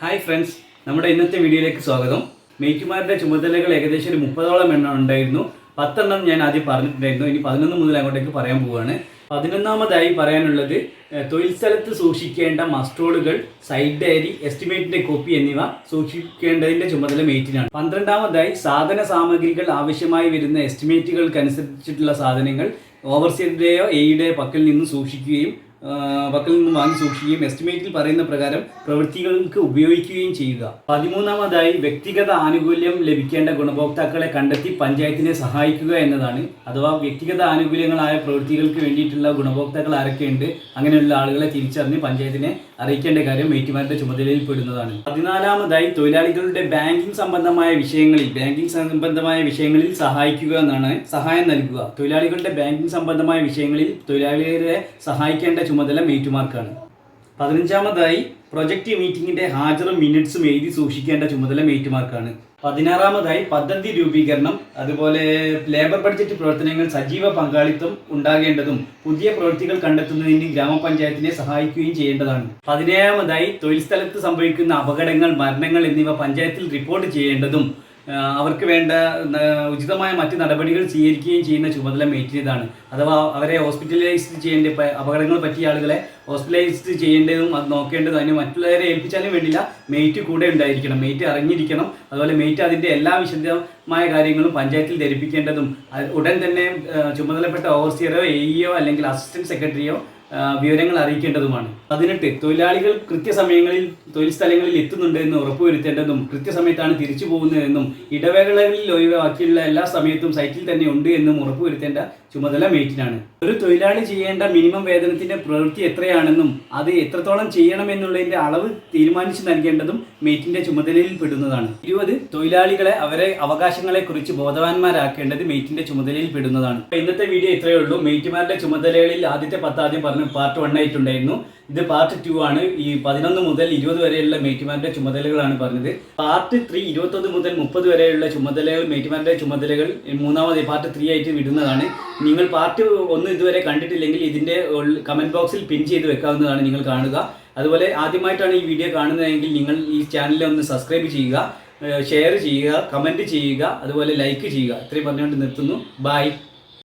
Hi friends നമ്മുടെ ഇന്നത്തെ വീഡിയോയിലേക്ക് സ്വാഗതം. മേയ്ക്കുമാരുടെ ചുമതലകൾ ഏകദേശം ഒരു മുപ്പതോളം എണ്ണം ഉണ്ടായിരുന്നു. പത്തെണ്ണം ഞാൻ ആദ്യം പറഞ്ഞിട്ടുണ്ടായിരുന്നു. ഇനി പതിനൊന്ന് മുതൽ അങ്ങോട്ടേക്ക് പറയാൻ പോവുകയാണ് പതിനൊന്നാമതായി പറയാനുള്ളത് തൊഴിൽ സ്ഥലത്ത് സൂക്ഷിക്കേണ്ട മസ്ട്രോളുകൾ സൈഡ് ഡയറി എസ്റ്റിമേറ്റിന്റെ കോപ്പി എന്നിവ സൂക്ഷിക്കേണ്ടതിന്റെ ചുമതല മേറ്റിനാണ് പന്ത്രണ്ടാമതായി സാധന സാമഗ്രികൾ ആവശ്യമായി വരുന്ന എസ്റ്റിമേറ്റുകൾക്കനുസരിച്ചിട്ടുള്ള സാധനങ്ങൾ ഓവർസിയറുടെയോ എയുടെയോ പക്കൽ നിന്ന് സൂക്ഷിക്കുകയും ആ, പക്കൽ നിന്ന് വാങ്ങി സൂക്ഷിക്കുകയും എസ്റ്റിമേറ്റിൽ പറയുന്ന പ്രകാരം പ്രവൃത്തികൾക്ക് ഉപയോഗിക്കുകയും ചെയ്യുക. പതിമൂന്നാമതായി വ്യക്തിഗത ആനുകൂല്യം ലഭിക്കേണ്ട ഗുണഭോക്താക്കളെ കണ്ടെത്തി പഞ്ചായത്തിനെ സഹായിക്കുക എന്നതാണ്. അഥവാ വ്യക്തിഗത ആനുകൂല്യങ്ങളായ പ്രവൃത്തികൾക്ക് വേണ്ടിയിട്ടുള്ള ഗുണഭോക്താക്കൾ ആരൊക്കെയുണ്ട് അങ്ങനെയുള്ള ആളുകളെ തിരിച്ചറിഞ്ഞ് പഞ്ചായത്തിനെ അറിയിക്കേണ്ട കാര്യം മേറ്റുമാരുടെ ചുമതലയിൽ പെടുന്നതാണ്. പതിനാലാമതായി തൊഴിലാളികളുടെ ബാങ്കിംഗ് സംബന്ധമായ വിഷയങ്ങളിൽ ബാങ്കിംഗ് സംബന്ധമായ വിഷയങ്ങളിൽ സഹായിക്കുക എന്നാണ് സഹായം നൽകുക. തൊഴിലാളികളുടെ ബാങ്കിംഗ് സംബന്ധമായ വിഷയങ്ങളിൽ തൊഴിലാളികളെ സഹായിക്കേണ്ട ചുമതല മേറ്റുമാർക്കാണ് പതിനഞ്ചാമതായി പ്രൊജക്ട് മീറ്റിംഗിന്റെ ഹാജറും മിനിറ്റ്സും എഴുതി സൂക്ഷിക്കേണ്ട ചുമതല മേറ്റുമാർക്കാണ് പതിനാറാമതായി പദ്ധതി രൂപീകരണം അതുപോലെ ലേബർ ബഡ്ജറ്റ് പ്രവർത്തനങ്ങൾ സജീവ പങ്കാളിത്തം ഉണ്ടാകേണ്ടതും പുതിയ പ്രവൃത്തികൾ കണ്ടെത്തുന്നതിന് ഗ്രാമപഞ്ചായത്തിനെ സഹായിക്കുകയും ചെയ്യേണ്ടതാണ്. പതിനേഴാമതായി തൊഴിൽ സ്ഥലത്ത് സംഭവിക്കുന്ന അപകടങ്ങൾ മരണങ്ങൾ എന്നിവ പഞ്ചായത്തിൽ റിപ്പോർട്ട് ചെയ്യേണ്ടതും അവർക്ക് വേണ്ട ഉചിതമായ മറ്റ് നടപടികൾ സ്വീകരിക്കുകയും ചെയ്യുന്ന ചുമതല മേറ്റിയതാണ് അഥവാ അവരെ ഹോസ്പിറ്റലൈസ് ചെയ്യേണ്ട അപകടങ്ങൾ പറ്റിയ ആളുകളെ ഹോസ്പിറ്റലൈസ് ചെയ്യേണ്ടതും അത് നോക്കേണ്ടതും അതിന് മറ്റുള്ളവരെ ഏൽപ്പിച്ചാലും വേണ്ടില്ല. മെയ്റ്റ് കൂടെ ഉണ്ടായിരിക്കണം. മെയ്റ്റ് അറിഞ്ഞിരിക്കണം. അതുപോലെ മെയ്റ്റ് അതിന്റെ എല്ലാ വിശദമായ കാര്യങ്ങളും പഞ്ചായത്തിൽ ധരിപ്പിക്കേണ്ടതും ഉടൻ തന്നെ ചുമതലപ്പെട്ട ഓവർസിയറോ എഇഒ അല്ലെങ്കിൽ അസിസ്റ്റന്റ് സെക്രട്ടറിയോ വിവരങ്ങൾ അറിയിക്കേണ്ടതുമാണ്. പതിനെട്ട് തൊഴിലാളികൾ കൃത്യസമയങ്ങളിൽ തൊഴിൽ സ്ഥലങ്ങളിൽ എത്തുന്നുണ്ട് എന്ന് ഉറപ്പുവരുത്തേണ്ടതും കൃത്യസമയത്താണ് തിരിച്ചു പോകുന്നതെന്നും ഇടവേളകളിൽ ഒഴിവാക്കിയുള്ള എല്ലാ സമയത്തും സൈറ്റിൽ തന്നെ ഉണ്ട് എന്നും ഉറപ്പുവരുത്തേണ്ട ചുമതല മേറ്റിനാണ്. ഒരു തൊഴിലാളി ചെയ്യേണ്ട മിനിമം വേതനത്തിന്റെ പ്രവൃത്തി എത്രയാണെന്നും അത് എത്രത്തോളം ചെയ്യണമെന്നുള്ളതിന്റെ അളവ് തീരുമാനിച്ചു നൽകേണ്ടതും മേറ്റിന്റെ ചുമതലയിൽ പെടുന്നതാണ്. ഇരുപത് തൊഴിലാളികളെ അവരെ അവകാശങ്ങളെ കുറിച്ച് ബോധവാന്മാരാക്കേണ്ടത് മേറ്റിന്റെ ചുമതലയിൽ പെടുന്നതാണ്. ഇന്നത്തെ വീഡിയോ ഇത്രയേ ഉള്ളൂ. മേറ്റുമാരുടെ ചുമതലകളിൽ ആദ്യത്തെ പത്ത് ആദ്യം പറഞ്ഞു പാർട്ട് വൺ ആയിട്ടുണ്ടായിരുന്നു ഇത് പാർട്ട് ടു ആണ്. ഈ പതിനൊന്ന് മുതൽ ഇരുപത് വരെയുള്ള മേറ്റുമാരുടെ ചുമതലകളാണ് പറഞ്ഞത്. പാർട്ട് ത്രീ ഇരുപത്തൊന്ന് മുതൽ മുപ്പത് വരെയുള്ള ചുമതലകൾ മേറ്റുമാരുടെ ചുമതലകൾ മൂന്നാമത് പാർട്ട് ത്രീ ആയിട്ട് വിടുന്നതാണ്. നിങ്ങൾ പാർട്ട് ഒന്ന് ഇതുവരെ കണ്ടിട്ടില്ലെങ്കിൽ ഇതിന്റെ കമന്റ് ബോക്സിൽ പിൻ ചെയ്ത് വെക്കാവുന്നതാണ് നിങ്ങൾ കാണുക. അതുപോലെ ആദ്യമായിട്ടാണ് ഈ വീഡിയോ കാണുന്നതെങ്കിൽ നിങ്ങൾ ഈ ചാനലിൽ ഒന്ന് സബ്സ്ക്രൈബ് ചെയ്യുക ഷെയർ ചെയ്യുക കമന്റ് ചെയ്യുക അതുപോലെ ലൈക്ക് ചെയ്യുക. ഇത്രയും പറഞ്ഞുകൊണ്ട് നിർത്തുന്നു. ബൈ